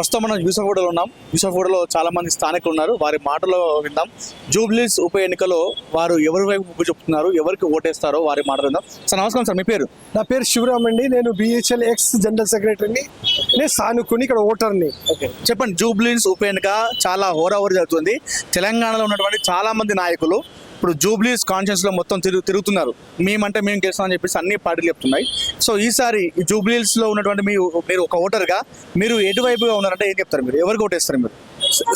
ప్రస్తుతం మనం యూసఫ్గూడలో ఉన్నాం. యూసఫ్గూడలో చాలా మంది స్థానికులు ఉన్నారు. వారి మాటలో విందాం. జూబ్లీస్ ఉప ఎన్నికలో వారు ఎవరి వైపు మొగ్గు చెప్తున్నారు? ఎవరికి ఓటేస్తారో వారి మాటలు విందాం. సార్ నమస్కారం సార్ మీ పేరు? నా పేరు శివరామ్ అండి. నేను బిహెచ్ఎల్ ఎక్స్ జనరల్ సెక్రటరీని నేను సానుకుని ఇక్కడ ఓటర్ని. ఓకే. చెప్పండి జూబ్లీస్ ఉప ఎన్నిక చాలా హోరాహోరీ జరుగుతుంది. తెలంగాణలో ఉన్నటువంటి చాలా మంది నాయకులు ఇప్పుడు జూబ్లీస్ కాన్షియన్స్లో మొత్తం తిరుగు తిరుగుతున్నారు. మేమంటే మేము గెలుస్తామని చెప్పేసి అన్ని పార్టీలు చెప్తున్నాయి. సో ఈసారి ఈ జూబ్లీస్లో ఉన్నటువంటి మీ మీరు ఒక ఓటర్గా మీరు ఎటువైపుగా ఉన్నారంటే ఏం చెప్తారు మీరు? ఎవరికి ఓటేస్తారు మీరు?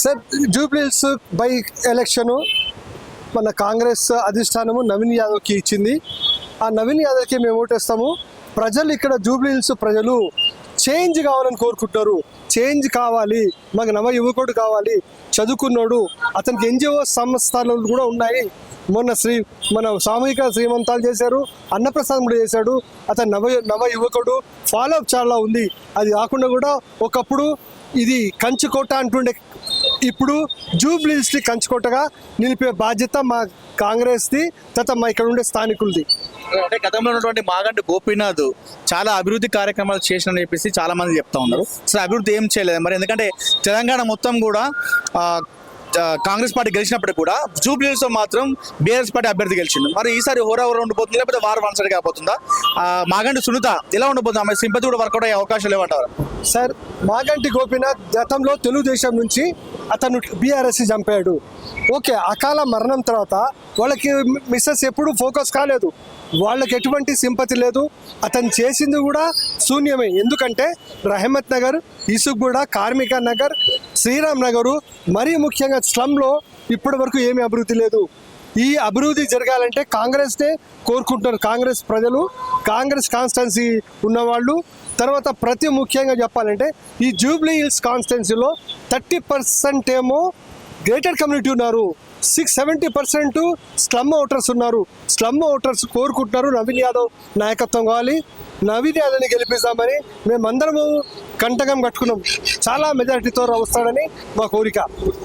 సార్ జూబ్లీస్ బై ఎలక్షన్ మన కాంగ్రెస్ అధిష్టానము నవీన్ యాదవ్కి ఇచ్చింది. ఆ నవీన్ యాదవ్కి మేము ఓటేస్తాము. ప్రజలు ఇక్కడ జూబ్లీహిల్స్ ప్రజలు చేంజ్ కావాలని కోరుకుంటారు చేంజ్ కావాలి. మాకు నవ యువకుడు కావాలి. చదువుకున్నాడు అతనికి ఎన్జిఓ సంస్థలు కూడా ఉన్నాయి. మొన్న శ్రీ మన సామూహిక శ్రీమంతాలు చేశారు అన్నప్రసాదం కూడా చేశాడు. అతను నవ నవ యువకుడు ఫాలో అప్ చాలా ఉంది. అది కాకుండా కూడా ఒకప్పుడు ఇది కంచుకోట అంటుండే ఇప్పుడు జూబ్లీస్ని కంచుకోటగా నిలిపే బాధ్యత మా కాంగ్రెస్ది తర్వాత మా ఇక్కడ ఉండే స్థానికులది. అంటే గతంలో ఉన్నటువంటి మాగంటి గోపీనాథ్ చాలా అభివృద్ధి కార్యక్రమాలు చేసిన చెప్పేసి చాలా మంది చెప్తా ఉన్నారు. సో అభివృద్ధి ఏం చేయలేదు మరి? ఎందుకంటే తెలంగాణ మొత్తం కూడా కాంగ్రెస్ పార్టీ గెలిచినప్పుడు కూడా జూబ్లీస్లో మాత్రం బీఆర్ఎస్ పార్టీ అభ్యర్థి గెలిచింది మరి ఈసారి హోరా హోరా ఉండిపోతుంది లేకపోతే వారు వన్ సైడ్ మాగంటి సునీత ఎలా ఉండబోతుంది? ఆమె సింపతి కూడా వర్కౌట్ అయ్యే అవకాశం లేవంటారు సార్ మాగంటి గోపీనాథ్ గతంలో తెలుగుదేశం నుంచి అతను బీఆర్ఎస్ చంపాడు. ఓకే అకాల మరణం తర్వాత వాళ్ళకి మిస్సెస్ ఎప్పుడు ఫోకస్ కాలేదు. వాళ్ళకి ఎటువంటి సింపతి లేదు. అతను చేసింది కూడా శూన్యమే. ఎందుకంటే రహమత్ నగర్ ఇసుగూడ కార్మిక నగర్ శ్రీరామ్ నగరు మరీ ముఖ్యంగా స్లమ్లో ఇప్పటి వరకు ఏమి అభివృద్ధి లేదు. ఈ అభివృద్ధి జరగాలంటే కాంగ్రెస్నే కోరుకుంటున్నారు కాంగ్రెస్ ప్రజలు. కాంగ్రెస్ కాన్స్టెన్సీ ఉన్నవాళ్ళు. తర్వాత ప్రతి ముఖ్యంగా చెప్పాలంటే ఈ జూబ్లీ హిల్స్ కాన్స్టెన్సీలో థర్టీ పర్సెంట్ ఏమో గ్రేటెడ్ కమ్యూనిటీ ఉన్నారు. Six seventy percent slum voters ఉన్నారు. స్లమ్ ఓటర్స్ కోరుకుంటున్నారు నవీన్ యాదవ్ నాయకత్వం కావాలి. నవీన్ యాదవ్ని గెలిపిస్తామని మేమందరము కంటకం కట్టుకున్నాం. చాలా మెజారిటీతో వస్తాడని మా కోరిక.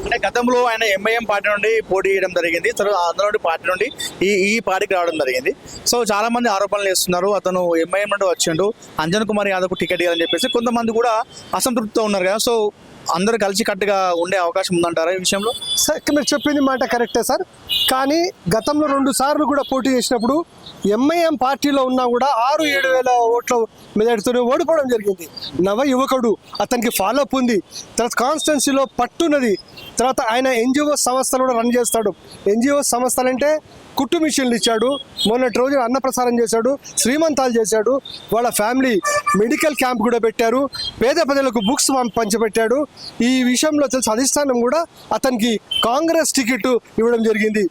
అంటే గతంలో ఆయన ఎంఐఎం పార్టీ నుండి పోటీ చేయడం జరిగింది. తర్వాత అందులో పార్టీ నుండి ఈ ఈ పార్టీకి రావడం జరిగింది. సో చాలా మంది ఆరోపణలు చేస్తున్నారు. అతను ఎంఐఎం నుండి వచ్చిండు. అంజన్ కుమార్ యాదవ్ టికెట్ ఇవ్వాలని చెప్పేసి కొంతమంది కూడా అసంతృప్తితో ఉన్నారు కదా. సో అందరూ కలిసి కట్టుగా ఉండే అవకాశం ఉందంటారా ఈ విషయంలో? సార్ మీరు చెప్పింది మాట కరెక్టే సార్. కానీ గతంలో రెండు సార్లు కూడా పోటీ చేసినప్పుడు ఎంఐఎం పార్టీలో ఉన్నా కూడా ఆరు ఏడు వేల ఓట్ల మెజార్టీతోనే ఓడిపోవడం జరిగింది. నవ యువకుడు అతనికి ఫాలోఅప్ ఉంది. తర్వాత కాన్స్టిట్యున్సీలో పట్టున్నది తర్వాత ఆయన ఎన్జిఓ సంస్థలు కూడా రన్ చేస్తాడు. ఎన్జిఓ సంస్థలు అంటే కుట్టు మిషన్లు ఇచ్చాడు. మొన్నటి రోజు అన్నప్రసారం చేశాడు. శ్రీమంతాలు చేశాడు. వాళ్ళ ఫ్యామిలీ మెడికల్ క్యాంప్ కూడా పెట్టారు. పేద ప్రజలకు బుక్స్ పంచిపెట్టాడు. ఈ విషయంలో తెలిసి అధిష్టానం కూడా అతనికి కాంగ్రెస్ టికెట్ ఇవ్వడం జరిగింది.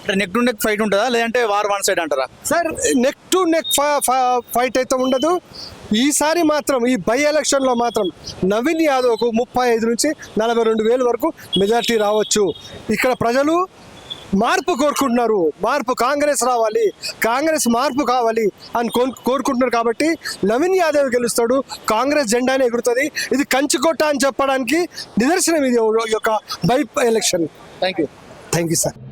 అంటే నెక్ టు నెక్ ఫైట్ ఉంటుందా? లేదంటే వార్ వన్ సైడ్ అంటారా? Sir neck to neck fight అయితే ఉండదు. ఈసారి మాత్రం ఈ బై ఎలక్షన్లో మాత్రం నవీన్ యాదవ్కు ముప్పై ఐదు నుంచి నలభై రెండు వేల వరకు మెజార్టీ రావచ్చు. ఇక్కడ ప్రజలు మార్పు కోరుకుంటున్నారు. మార్పు కాంగ్రెస్ రావాలి. కాంగ్రెస్ మార్పు కావాలి అని కోరు- కోరుకుంటున్నారు కాబట్టి నవీన్ యాదవ్ గెలుస్తాడు కాంగ్రెస్ జెండానే ఎగురుతుంది. ఇది కంచుకోట అని చెప్పడానికి నిదర్శనం ఇది యొక్క by election. Thank you thank you sir